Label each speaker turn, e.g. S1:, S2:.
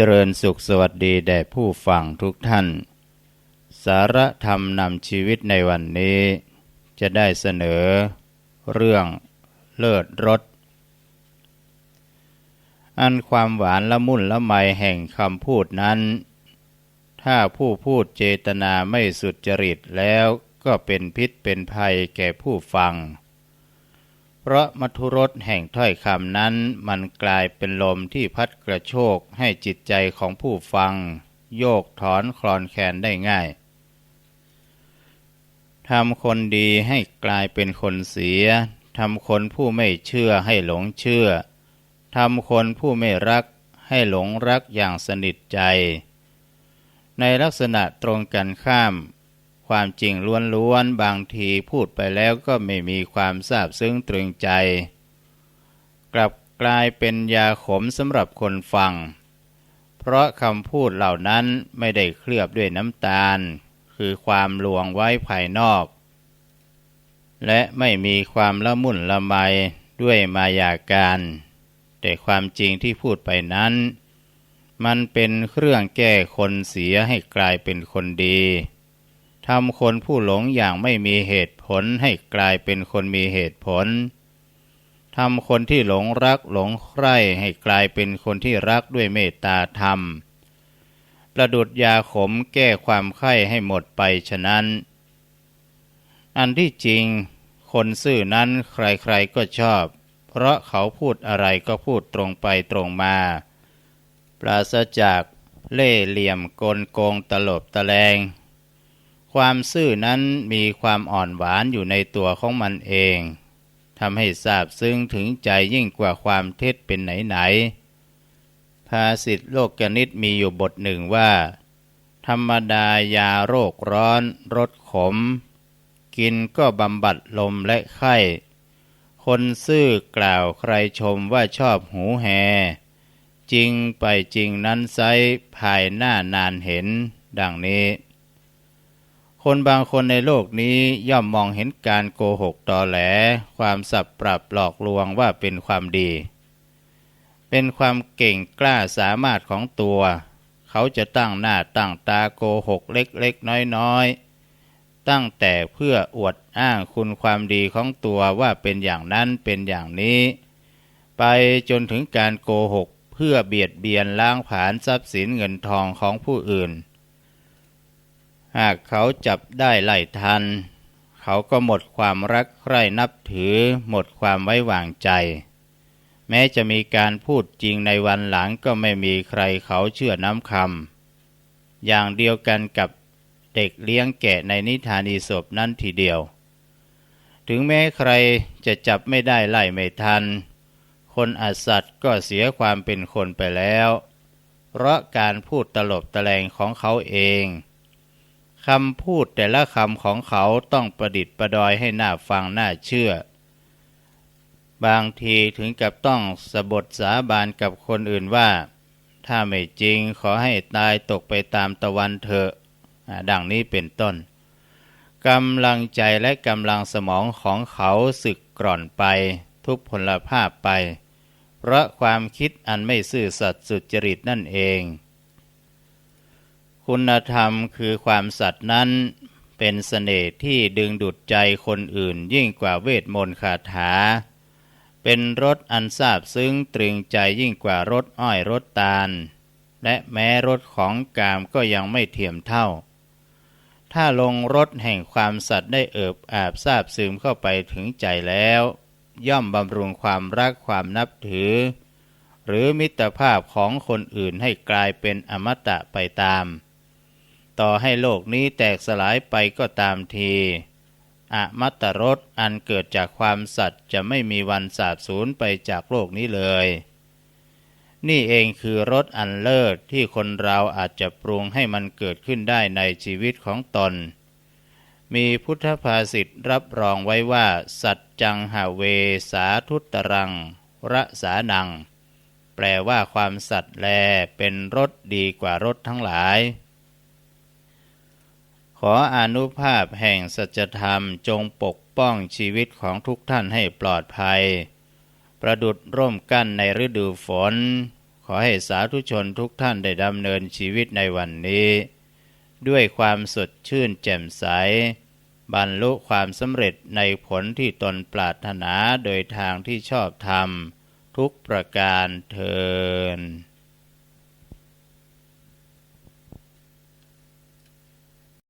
S1: เจริญสุขสวัสดีแด่ผู้ฟังทุกท่าน สารธรรมนำชีวิตในวันนี้ จะได้เสนอ เรื่องเลิศรสอันความหวานละมุนละไมแห่งคำพูดนั้น ถ้าผู้พูดเจตนาไม่สุดจริตแล้วก็เป็นพิษเป็นภัยแก่ผู้ฟัง พราะมัทุรสแห่งถ้อยคำนั้นมันกลายเป็นลมที่พัดกระโชกให้จิตใจของผู้ฟัง โยกถอนคลอนแคลนได้ง่าย ทำคนดีให้กลายเป็นคนเสีย ทำคนผู้ไม่เชื่อให้หลงเชื่อ ทำคนผู้ไม่รักให้หลงรักอย่างสนิทใจ ในลักษณะตรงกันข้าม ความจริงล้วนๆบางทีพูดไปแล้วก็ไม่มีความซาบซึ้งตรึงใจ กลับกลายเป็นยาขมสำหรับคนฟัง เพราะคำพูดเหล่านั้นไม่ได้เคลือบด้วยน้ำตาล คือความลวงไว้ภายนอก และไม่มีความละมุนละไมด้วยมายาการ แต่ความจริงที่พูดไปนั้น มันเป็นเครื่องแก้คนเสียให้กลายเป็นคนดี ทำคนผู้หลงอย่างไม่มีเหตุผลให้กลายเป็นคนมีเหตุผลทำคนที่หลงรักหลงใคร่ให้กลายเป็นคนที่รักด้วยเมตตาธรรม ประดุดยาขมแก้ความไข้ให้หมดไปฉะนั้น อันที่จริง คนซื่อนั้นใครๆก็ชอบ เพราะเขาพูดอะไรก็พูดตรงไปตรงมา ปราศจากเล่เหลี่ยมกลโกงตลบตะแลง ความซื่อนั้นมีความอ่อนหวานอยู่ในตัวของมันเองทำให้ทราบซึ้งถึงใจยิ่งกว่าความเท็จเป็นไหนๆภาษิตโลกกนิตมีอยู่บทหนึ่งว่า ธรรมดายาโรคร้อนรสขม กินก็บำบัดลมและไข้ คนซื่อกล่าวใครชมว่าชอบหูแห จริงไปจริงนั้นไซภายหน้านานเห็น ดังนี้ คนบางคนในโลกนี้ย่อมมองเห็นการโกหกตอแหล ความสับปรับหลอกลวงว่าเป็นความดี เป็นความเก่งกล้าสามารถของตัว เขาจะตั้งหน้าตั้งตาโกหกเล็กๆ น้อยๆ ตั้งแต่เพื่ออวดอ้างคุณความดีของตัวว่าเป็นอย่างนั้นเป็นอย่างนี้ ไปจนถึงการโกหกเพื่อเบียดเบียนล้างผลาญทรัพย์สินเงินทองของผู้อื่น หากเขาจับได้ไล่ทัน เขาก็หมดความรักใคร่นับถือ หมดความไว้วางใจ แม้จะมีการพูดจริงในวันหลังก็ไม่มีใครเขาเชื่อน้ำคำอย่างเดียวกันกับเด็กเลี้ยงแกะในนิทานอีศพนั้นทีเดียว ถึงแม้ใครจะจับไม่ได้ไล่ไม่ทัน คนอสัตว์ก็เสียความเป็นคนไปแล้ว เพราะการพูดตลบตะแลงของเขาเอง คำพูดแต่ละคำของเขาต้องประดิษฐ์ประดอยให้หน่าฟังน่าเชื่อ บางทีถึงกับต้องสบทสาบานกับคนอื่นว่า ถ้าไม่จริงขอให้ตายตกไปตามตะวันเถอะดังนี้เป็นต้นกำลังใจและกำลังสมองของเขาสึกกร่อนไป ทุกพลภาพไป เพราะความคิดอันไม่ซื่อสัตย์สุจริตนั่นเอง คุณธรรมคือความสัตย์นั้น เป็นสเสน่ห์ที่ดึงดูดใจคนอื่นยิ่งกว่าเวทมนต์คาถา เป็นรสอันซาบซึ้งตรึงใจยิ่งกว่ารสอ้อยรสตาล และแม้รสของกามก็ยังไม่เทียมเท่า ถ้าลงรสแห่งความสัตย์ได้เอิบอาบซาบซึมเข้าไปถึงใจแล้ว ย่อมบำรุงความรักความนับถือ หรือมิตรภาพของคนอื่นให้กลายเป็นอมตะไปตาม ต่อให้โลกนี้แตกสลายไปก็ตามทีอมัตตรสอันเกิดจากความสัตย์จะไม่มีวันสาบสูญไปจากโลกนี้เลย นี่เองคือรสอันเลิศที่คนเราอาจจะปรุงให้มันเกิดขึ้นได้ในชีวิตของตน มีพุทธภาษิตรับรองไว้ว่า สัจจังหาเวสาทุตรัง ระสานัง แปลว่าความสัตย์แลเป็นรสดีกว่ารสทั้งหลาย ขออนุภาพแห่งสัจธรรมจงปกป้องชีวิตของทุกท่านให้ปลอดภัย ประดุดร่มกั้นในฤดูฝน ขอให้สาธุชนทุกท่านได้ดำเนินชีวิตในวันนี้ ด้วยความสดชื่นแจ่มใส บรรลุความสำเร็จในผลที่ตนปรารถนาโดยทางที่ชอบธรรม ทุกประการเทิน